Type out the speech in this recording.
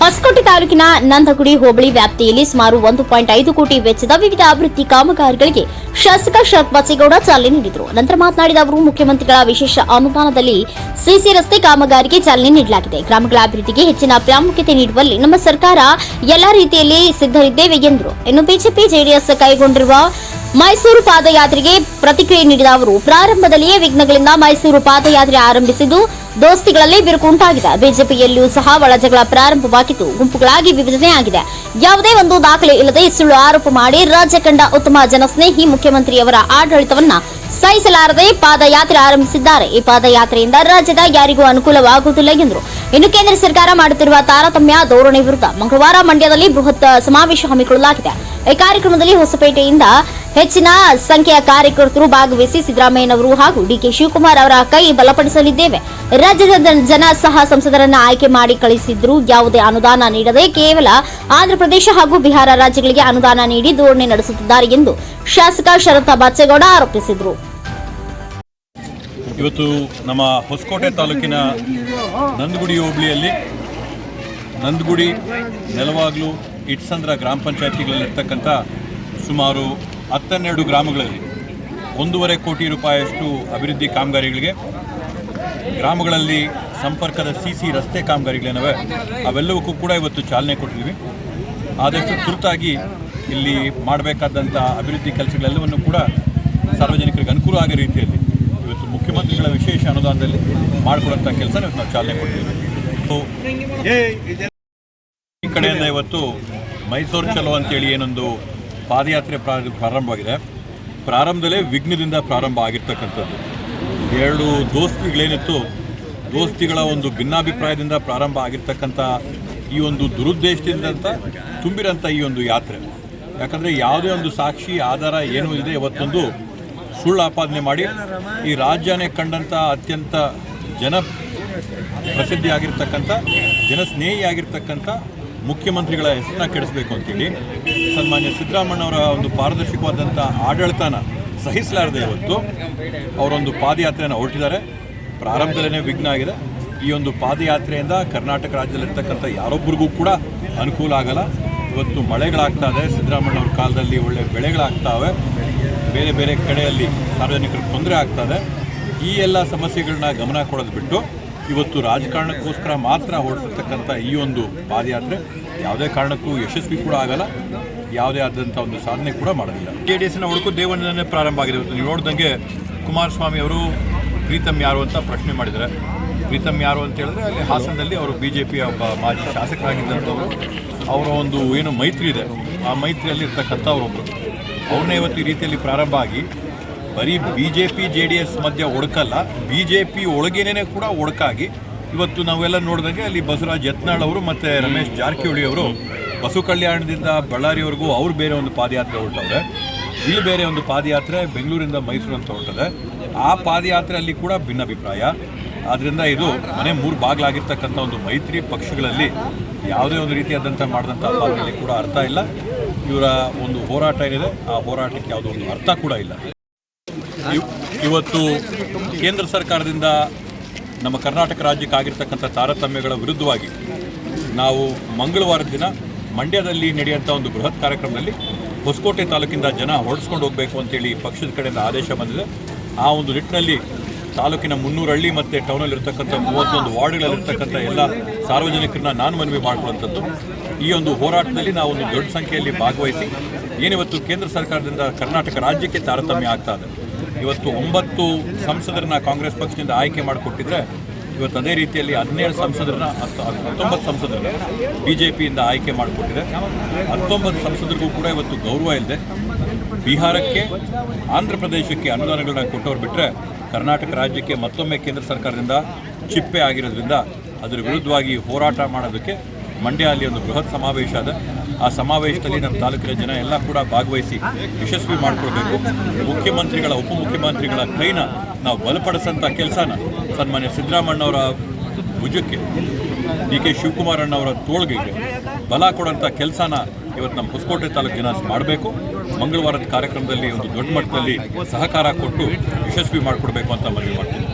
ಹೊಸಕೋಟೆ ತಾಲೂಕಿನ ನಂದಗುಡಿ ಹೋಬಳಿ ವ್ಯಾಪ್ತಿಯಲ್ಲಿ ಸುಮಾರು ಒಂದು ಪಾಯಿಂಟ್ ಐದು ಕೋಟಿ ವೆಚ್ಚದ ವಿವಿಧ ಅಭಿವೃದ್ಧಿ ಕಾಮಗಾರಿಗಳಿಗೆ ಶಾಸಕ ಶರತ್ ಬಚ್ಚೇಗೌಡ ಚಾಲನೆ ನೀಡಿದರು. ನಂತರ ಮಾತನಾಡಿದ ಅವರು, ಮುಖ್ಯಮಂತ್ರಿಗಳ ವಿಶೇಷ ಅನುದಾನದಲ್ಲಿ ಸಿಸಿ ರಸ್ತೆ ಕಾಮಗಾರಿಗೆ ಚಾಲನೆ ನೀಡಲಾಗಿದೆ. ಗ್ರಾಮಗಳ ಅಭಿವೃದ್ಧಿಗೆ ಹೆಚ್ಚಿನ ಪ್ರಾಮುಖ್ಯತೆ ನೀಡುವಲ್ಲಿ ನಮ್ಮ ಸರ್ಕಾರ ಎಲ್ಲಾ ರೀತಿಯಲ್ಲಿ ಸಿದ್ಧರಿದ್ದೇವೆ ಎಂದರು. ಇನ್ನು ಬಿಜೆಪಿ, ಜೆಡಿಎಸ್ ಕೈಗೊಂಡಿರುವ ಮೈಸೂರು ಪಾದಯಾತ್ರೆಗೆ ಪ್ರತಿಕ್ರಿಯೆ ನೀಡಿದ ಅವರು, ಪ್ರಾರಂಭದಲ್ಲಿಯೇ ವಿಘ್ನಗಳಿಂದ ಮೈಸೂರು ಪಾದಯಾತ್ರೆ ಆರಂಭಿಸಿದ್ದು, ದೋಸ್ತಿಗಳಲ್ಲಿ ಬಿರುಕು ಉಂಟಾಗಿದೆ. ಬಿಜೆಪಿಯಲ್ಲಿಯೂ ಸಹ ಒಳಜಗಳ ಪ್ರಾರಂಭವಾಗಿದ್ದು, ಗುಂಪುಗಳಾಗಿ ವಿಭಜನೆಯಾಗಿದೆ. ಯಾವುದೇ ಒಂದು ದಾಖಲೆ ಇಲ್ಲದೆ ಸುಳ್ಳು ಆರೋಪ ಮಾಡಿ ರಾಜ್ಯ ಕಂಡ ಉತ್ತಮ ಜನಸ್ನೇಹಿ ಮುಖ್ಯಮಂತ್ರಿಯವರ ಆಡಳಿತವನ್ನ ಸಹಿಸಲಾರದೆ ಪಾದಯಾತ್ರೆ ಆರಂಭಿಸಿದ್ದಾರೆ. ಈ ಪಾದಯಾತ್ರೆಯಿಂದ ರಾಜ್ಯದ ಯಾರಿಗೂ ಅನುಕೂಲವಾಗುವುದಿಲ್ಲ ಎಂದರು. ಇನ್ನು ಕೇಂದ್ರ ಸರ್ಕಾರ ಮಾಡುತ್ತಿರುವ ತಾರತಮ್ಯ, ಧೋರಣೆ ವಿರುದ್ಧ ಮಂಗಳವಾರ ಮಂಡ್ಯದಲ್ಲಿ ಬೃಹತ್ ಸಮಾವೇಶ ಹಮ್ಮಿಕೊಳ್ಳಲಾಗಿದೆ. ಈ ಕಾರ್ಯಕ್ರಮದಲ್ಲಿ ಹೊಸಪೇಟೆಯಿಂದ ಹೆಚ್ಚಿನ ಸಂಖ್ಯೆಯ ಕಾರ್ಯಕರ್ತರು ಭಾಗವಹಿಸಿ ಸಿದ್ದರಾಮಯ್ಯನವರು ಹಾಗೂ ಡಿಕೆ ಶಿವಕುಮಾರ್ ಅವರ ಕೈ ಬಲಪಡಿಸಲಿದ್ದೇವೆ. ರಾಜ್ಯದ ಜನ- ಸಹ ಸಂಸದರನ್ನ ಆಯ್ಕೆ ಮಾಡಿ ಕಳಿಸಿದ್ರು. ಯಾವುದೇ ಅನುದಾನ ನೀಡದೆ ಕೇವಲ ಆಂಧ್ರಪ್ರದೇಶ ಹಾಗೂ ಬಿಹಾರ ರಾಜ್ಯಗಳಿಗೆ ಅನುದಾನ ನೀಡಿ ಧೋರಣೆ ನಡೆಸುತ್ತಿದ್ದಾರೆ ಎಂದು ಶಾಸಕ ಶರತ್ ಬಚ್ಚೇಗೌಡ ಆರೋಪಿಸಿದರು. ಇವತ್ತು ನಮ್ಮ ಹೊಸಕೋಟೆ ತಾಲೂಕಿನ ನಂದಗುಡಿ ಹೋಬಳಿಯಲ್ಲಿ ನಂದಗುಡಿ, ನೆಲವಾಗ್ಲು, ಇಟ್ಸಂದ್ರ ಗ್ರಾಮ ಪಂಚಾಯತಿಗಳಲ್ಲಿರ್ತಕ್ಕಂಥ ಸುಮಾರು ಹತ್ತನ್ನೆರಡು ಗ್ರಾಮಗಳಲ್ಲಿ ಒಂದೂವರೆ ಕೋಟಿ ರೂಪಾಯಿಯಷ್ಟು ಅಭಿವೃದ್ಧಿ ಕಾಮಗಾರಿಗಳಿಗೆ, ಗ್ರಾಮಗಳಲ್ಲಿ ಸಂಪರ್ಕದ ಸಿ ಸಿ ರಸ್ತೆ ಕಾಮಗಾರಿಗಳೇನವೆ, ಅವೆಲ್ಲವಕ್ಕೂ ಕೂಡ ಇವತ್ತು ಚಾಲನೆ ಕೊಟ್ಟಿದ್ದೀವಿ. ಆದಷ್ಟು ತುರ್ತಾಗಿ ಇಲ್ಲಿ ಮಾಡಬೇಕಾದಂಥ ಅಭಿವೃದ್ಧಿ ಕೆಲಸಗಳೆಲ್ಲವನ್ನು ಕೂಡ ಸಾರ್ವಜನಿಕರಿಗೆ ಅನುಕೂಲ ಆಗೋ ರೀತಿಯಲ್ಲಿ ಇವತ್ತು ಮುಖ್ಯಮಂತ್ರಿಗಳ ವಿಶೇಷ ಅನುದಾನದಲ್ಲಿ ಮಾಡಿಕೊಡುವಂಥ ಕೆಲಸ ಇವತ್ತು ನಾವು ಚಾಲನೆ ಕೊಟ್ಟಿದ್ದೀವಿ. ಸೊ, ಈ ಕಡೆಯಿಂದ ಇವತ್ತು ಮೈಸೂರು ಚಲೋ ಅಂತೇಳಿ ಏನೊಂದು ಪಾದಯಾತ್ರೆ ಪ್ರಾ- ಪ್ರಾರಂಭವಾಗಿದೆ. ಪ್ರಾರಂಭದಲ್ಲೇ ವಿಘ್ನದಿಂದ ಪ್ರಾರಂಭ ಆಗಿರ್ತಕ್ಕಂಥದ್ದು. ಎರಡು ದೋಸ್ತಿಗಳೇನಿತ್ತು ದೋಸ್ತಿಗಳ ಒಂದು ಭಿನ್ನಾಭಿಪ್ರಾಯದಿಂದ ಪ್ರಾರಂಭ ಆಗಿರ್ತಕ್ಕಂಥ ಈ ಒಂದು ದುರುದ್ದೇಶದಿಂದ ತುಂಬಿರೋಂಥ ಈ ಒಂದು ಯಾತ್ರೆ. ಯಾಕಂದರೆ ಯಾವುದೇ ಒಂದು ಸಾಕ್ಷಿ ಆಧಾರ ಏನೂ ಇದೆ ಇವತ್ತೊಂದು ಸುಳ್ಳು ಆಪಾದನೆ ಮಾಡಿ ಈ ರಾಜ್ಯನೇ ಕಂಡಂಥ ಅತ್ಯಂತ ಜನ ಪ್ರಸಿದ್ಧಿಯಾಗಿರ್ತಕ್ಕಂಥ ಜನಸ್ನೇಹಿ ಆಗಿರ್ತಕ್ಕಂಥ ಮುಖ್ಯಮಂತ್ರಿಗಳ ಹೆಸರನ್ನ ಕೆಡಿಸಬೇಕು ಅಂತೇಳಿ ಸನ್ಮಾನ್ಯ ಸಿದ್ದರಾಮಣ್ಣವರ ಒಂದು ಪಾರದರ್ಶಕವಾದಂಥ ಆಡಳಿತನ ಸಹಿಸಲಾರದೆ ಇವತ್ತು. ಅವರೊಂದು ಪಾದಯಾತ್ರೆಯನ್ನು ಹೊರಟಿದ್ದಾರೆ. ಪ್ರಾರಂಭದಲ್ಲೇ ವಿಘ್ನ ಆಗಿದೆ. ಈ ಒಂದು ಪಾದಯಾತ್ರೆಯಿಂದ ಕರ್ನಾಟಕ ರಾಜ್ಯದಲ್ಲಿರ್ತಕ್ಕಂಥ ಯಾರೊಬ್ಬರಿಗೂ ಕೂಡ ಅನುಕೂಲ ಆಗಲ್ಲ. ಇವತ್ತು ಮಳೆಗಳಾಗ್ತಾ ಇದೆ. ಸಿದ್ದರಾಮಣ್ಣವ್ರ ಕಾಲದಲ್ಲಿ ಒಳ್ಳೆ ಬೆಳೆಗಳಾಗ್ತಾವೆ ಬೇರೆ ಬೇರೆ ಕಡೆಯಲ್ಲಿ ಸಾರ್ವಜನಿಕರಿಗೆ ತೊಂದರೆ ಆಗ್ತದೆ ಈ ಎಲ್ಲ ಸಮಸ್ಯೆಗಳನ್ನ ಗಮನ ಕೊಡೋದು ಬಿಟ್ಟು ಇವತ್ತು ರಾಜಕಾರಣಕ್ಕೋಸ್ಕರ ಮಾತ್ರ ಹೊರಟಿರ್ತಕ್ಕಂಥ ಈ ಒಂದು ಪಾದಯಾತ್ರೆ ಯಾವುದೇ ಕಾರಣಕ್ಕೂ ಯಶಸ್ವಿ ಕೂಡ ಆಗಲ್ಲ. ಯಾವುದೇ ಆದಂಥ ಒಂದು ಸಾಧನೆ ಕೂಡ ಮಾಡೋದಿಲ್ಲ ಜೆ ಡಿ ಎಸ್ನ ಹುಡುಕು ದೇವಣ್ಣನೇ ಪ್ರಾರಂಭ ಆಗಿದೆ. ಇವತ್ತು ನೀವು ನೋಡ್ದಂಗೆ ಕುಮಾರಸ್ವಾಮಿ ಅವರು ಪ್ರೀತಮ್ ಯಾರು ಅಂತ ಪ್ರಶ್ನೆ ಮಾಡಿದ್ದಾರೆ. ಪ್ರೀತಮ್ ಯಾರು ಅಂತ ಹೇಳಿದ್ರೆ ಅಲ್ಲಿ ಹಾಸನದಲ್ಲಿ ಅವರು ಬಿ ಜೆ ಪಿಯ ಒಬ್ಬ ಮಾಜಿ ಶಾಸಕರಾಗಿದ್ದಂಥವರು. ಅವರ ಒಂದು ಏನು ಮೈತ್ರಿ ಇದೆ. ಆ ಮೈತ್ರಿಯಲ್ಲಿ ಇರ್ತಕ್ಕಂಥವ್ರೊಬ್ಬರು ಅವ್ರನ್ನೇ ರೀತಿಯಲ್ಲಿ ಪ್ರಾರಂಭ ಆಗಿ ಬರೀ B J P J D S ಮಧ್ಯೆ ಒಡಕಲ್ಲ. ಬಿ ಜೆ ಪಿ ಒಳಗೇನೆ ಕೂಡ ಒಡಕಾಗಿ ಇವತ್ತು ನಾವೆಲ್ಲ ನೋಡಿದಂಗೆ ಅಲ್ಲಿ ಬಸವರಾಜ್ ಯತ್ನಾಳ್ ಅವರು ಮತ್ತು ರಮೇಶ್ ಜಾರಕಿಹೊಳಿ ಅವರು ಬಸು ಕಲ್ಯಾಣದಿಂದ ಬಳ್ಳಾರಿವರೆಗೂ ಅವ್ರು ಬೇರೆ ಒಂದು ಪಾದಯಾತ್ರೆ ಹೊರಟವ್ರೆ. ಇಲ್ಲಿ ಬೇರೆ ಒಂದು ಪಾದಯಾತ್ರೆ ಬೆಂಗಳೂರಿಂದ ಮೈಸೂರು ಅಂತ ಹೊರಟದೆ. ಆ ಪಾದಯಾತ್ರೆಯಲ್ಲಿ ಕೂಡ ಭಿನ್ನಾಭಿಪ್ರಾಯ. ಆದ್ದರಿಂದ ಇದು ಮನೆ ಮೂರು ಬಾಗಿಲಾಗಿರ್ತಕ್ಕಂಥ ಒಂದು ಮೈತ್ರಿ ಪಕ್ಷಗಳಲ್ಲಿ ಯಾವುದೇ ಒಂದು ರೀತಿಯಾದಂಥ ಮಾಡಿದಂಥ ಅಪಾಯದಲ್ಲಿ ಕೂಡ ಅರ್ಥ ಇಲ್ಲ. ಇವರ ಒಂದು ಹೋರಾಟ ಏನಿದೆ ಆ ಹೋರಾಟಕ್ಕೆ ಯಾವುದೋ ಒಂದು ಅರ್ಥ ಕೂಡ ಇಲ್ಲ. ಇವತ್ತು ಕೇಂದ್ರ ಸರ್ಕಾರದಿಂದ ನಮ್ಮ ಕರ್ನಾಟಕ ರಾಜ್ಯಕ್ಕೆ ಆಗಿರ್ತಕ್ಕಂಥ ತಾರತಮ್ಯಗಳ ವಿರುದ್ಧವಾಗಿ ನಾವು ಮಂಗಳವಾರದ ದಿನ ಮಂಡ್ಯದಲ್ಲಿ ನಡೆಯುವಂಥ ಒಂದು ಬೃಹತ್ ಕಾರ್ಯಕ್ರಮದಲ್ಲಿ ಹೊಸಕೋಟೆ ತಾಲೂಕಿಂದ ಜನ ಹೊರಡಿಸ್ಕೊಂಡು ಹೋಗಬೇಕು ಅಂತೇಳಿ ಪಕ್ಷದ ಕಡೆಯಿಂದ ಆದೇಶ ಬಂದಿದೆ. ಆ ಒಂದು ನಿಟ್ಟಿನಲ್ಲಿ ತಾಲೂಕಿನ ಮುನ್ನೂರು ಹಳ್ಳಿ ಮತ್ತು ಟೌನಲ್ಲಿರ್ತಕ್ಕಂಥ ಮೂವತ್ತೊಂದು ವಾರ್ಡ್ಗಳಲ್ಲಿರ್ತಕ್ಕಂಥ ಎಲ್ಲ ಸಾರ್ವಜನಿಕರನ್ನ ನಾನು ಮನವಿ ಮಾಡಿಕೊಳ್ಳುವಂಥದ್ದು. ಈ ಒಂದು ಹೋರಾಟದಲ್ಲಿ ನಾವು ಒಂದು ದೊಡ್ಡ ಸಂಖ್ಯೆಯಲ್ಲಿ ಭಾಗವಹಿಸಿ ಏನಿವತ್ತು ಕೇಂದ್ರ ಸರ್ಕಾರದಿಂದ ಕರ್ನಾಟಕ ರಾಜ್ಯಕ್ಕೆ ತಾರತಮ್ಯ ಆಗ್ತಾ ಇದೆ. ಇವತ್ತು ಒಂಬತ್ತು ಸಂಸದರನ್ನ ಕಾಂಗ್ರೆಸ್ ಪಕ್ಷದಿಂದ ಆಯ್ಕೆ ಮಾಡಿಕೊಟ್ಟಿದ್ರೆ ಇವತ್ತು ಅದೇ ರೀತಿಯಲ್ಲಿ ಹದಿನೇಳು ಸಂಸದರನ್ನ, ಹತ್ತು, ಹತ್ತೊಂಬತ್ತು ಸಂಸದರನ್ನ ಬಿ ಜೆ ಪಿಯಿಂದ ಆಯ್ಕೆ ಮಾಡಿಕೊಟ್ಟಿದೆ. ಹತ್ತೊಂಬತ್ತು ಸಂಸದರಿಗೂ ಕೂಡ ಇವತ್ತು ಗೌರವ ಇಲ್ಲದೆ ಬಿಹಾರಕ್ಕೆ, ಆಂಧ್ರ ಪ್ರದೇಶಕ್ಕೆ ಅನುದಾನಗಳನ್ನ ಕೊಟ್ಟವ್ರು ಬಿಟ್ಟರೆ ಕರ್ನಾಟಕ ರಾಜ್ಯಕ್ಕೆ ಮತ್ತೊಮ್ಮೆ ಕೇಂದ್ರ ಸರ್ಕಾರದಿಂದ ಚಿಪ್ಪೆ ಆಗಿರೋದ್ರಿಂದ ಅದರ ವಿರುದ್ಧವಾಗಿ ಹೋರಾಟ ಮಾಡೋದಕ್ಕೆ ಮಂಡ್ಯ ಅಲ್ಲಿ ಒಂದು ಬೃಹತ್ ಸಮಾವೇಶ ಅದ. ಆ ಸಮಾವೇಶದಲ್ಲಿ ನಮ್ಮ ತಾಲೂಕಿನ ಜನ ಎಲ್ಲ ಕೂಡ ಭಾಗವಹಿಸಿ ಯಶಸ್ವಿ ಮಾಡಿಕೊಡ್ಬೇಕು ಮುಖ್ಯಮಂತ್ರಿಗಳ, ಉಪಮುಖ್ಯಮಂತ್ರಿಗಳ ಕೈನ ನಾವು ಬಲಪಡಿಸೋಂಥ ಕೆಲಸನ ಸನ್ಮಾನ್ಯ ಸಿದ್ದರಾಮಣ್ಣವರ ಭುಜಕ್ಕೆ ಡಿ ಕೆ ಶಿವಕುಮಾರ್ ಅಣ್ಣವರ ತೋಳ್ಗೆಗೆ ಬಲ ಕೊಡೋಂಥ ಕೆಲಸನ ಇವತ್ತು ನಮ್ಮ ಹೊಸಕೋಟೆ ತಾಲೂಕು ಜನ ಮಾಡಬೇಕು. ಮಂಗಳವಾರದ ಕಾರ್ಯಕ್ರಮದಲ್ಲಿ ಒಂದು ದೊಡ್ಡ ಮಟ್ಟದಲ್ಲಿ ಸಹಕಾರ ಕೊಟ್ಟು ಯಶಸ್ವಿ ಮಾಡಿಕೊಡ್ಬೇಕು ಅಂತ ಮನವಿ ಮಾಡ್ತೀನಿ.